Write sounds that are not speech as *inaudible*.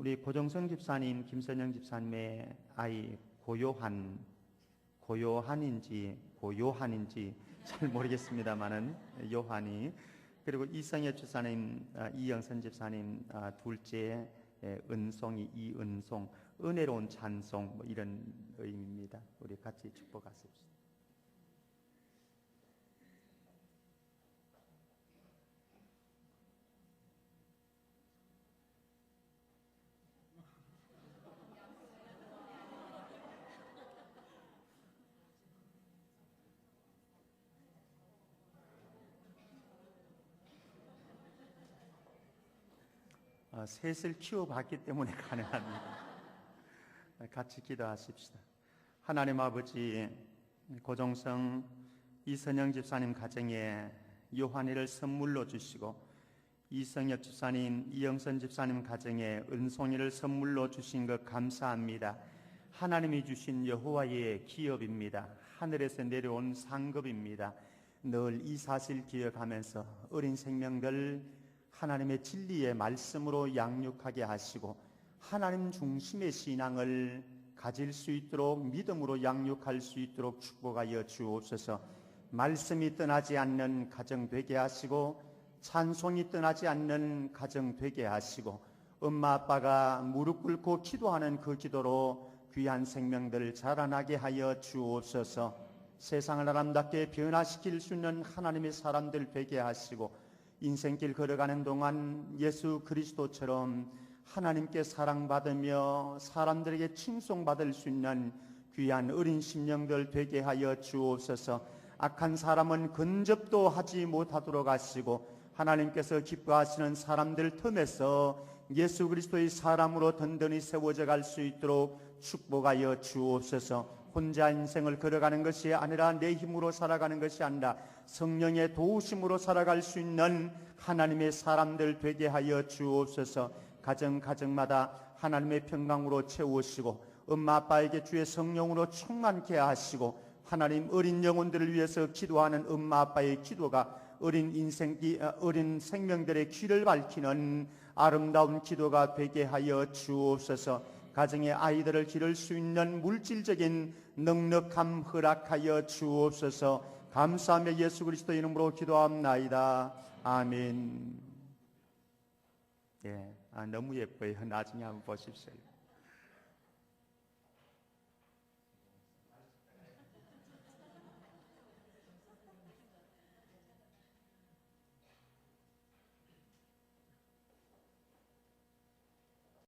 우리 고정선 집사님, 김선영 집사님의 아이 고요한 고요한인지 고요한인지 잘 모르겠습니다만은 요한이 그리고 이성엽 집사님, 아, 이영선 집사님 아, 둘째 예, 은송이 이은송 은혜로운 찬송 뭐 이런 의미입니다. 우리 같이 축복하십시오. 셋을 키워봤기 때문에 *laughs* 가능합니다. 같이 기도하십시다. 하나님 아버지 고종성 이선영 집사님 가정에 요한이를 선물로 주시고 이성엽 집사님, 이영선 집사님 가정에 은송이를 선물로 주신 것 감사합니다. 하나님이 주신 여호와의 기업입니다. 하늘에서 내려온 상급입니다. 늘 이 사실 기억하면서 어린 생명들 하나님의 진리의 말씀으로 양육하게 하시고 하나님 중심의 신앙을 가질 수 있도록 믿음으로 양육할 수 있도록 축복하여 주옵소서. 말씀이 떠나지 않는 가정 되게 하시고 찬송이 떠나지 않는 가정 되게 하시고 엄마 아빠가 무릎 꿇고 기도하는 그 기도로 귀한 생명들 자라나게 하여 주옵소서. 세상을 아름답게 변화시킬 수 있는 하나님의 사람들 되게 하시고 인생길 걸어가는 동안 예수 그리스도처럼 하나님께 사랑받으며 사람들에게 칭송받을 수 있는 귀한 어린 심령들 되게 하여 주옵소서. 악한 사람은 근접도 하지 못하도록 하시고 하나님께서 기뻐하시는 사람들 틈에서 예수 그리스도의 사람으로 든든히 세워져 갈 수 있도록 축복하여 주옵소서. 혼자 인생을 걸어가는 것이 아니라 내 힘으로 살아가는 것이 아니라 성령의 도우심으로 살아갈 수 있는 하나님의 사람들 되게 하여 주옵소서. 가정 가정마다 하나님의 평강으로 채우시고 엄마 아빠에게 주의 성령으로 충만케 하시고 하나님 어린 영혼들을 위해서 기도하는 엄마 아빠의 기도가 어린 인생 어린 생명들의 귀를 밝히는 아름다운 기도가 되게 하여 주옵소서. 가정의 아이들을 기를 수 있는 물질적인 넉넉함 허락하여 주옵소서. 감사하며 예수 그리스도 이름으로 기도합나이다. 아멘. 예, 아, 너무 예뻐요. 나중에 한번 보십시오.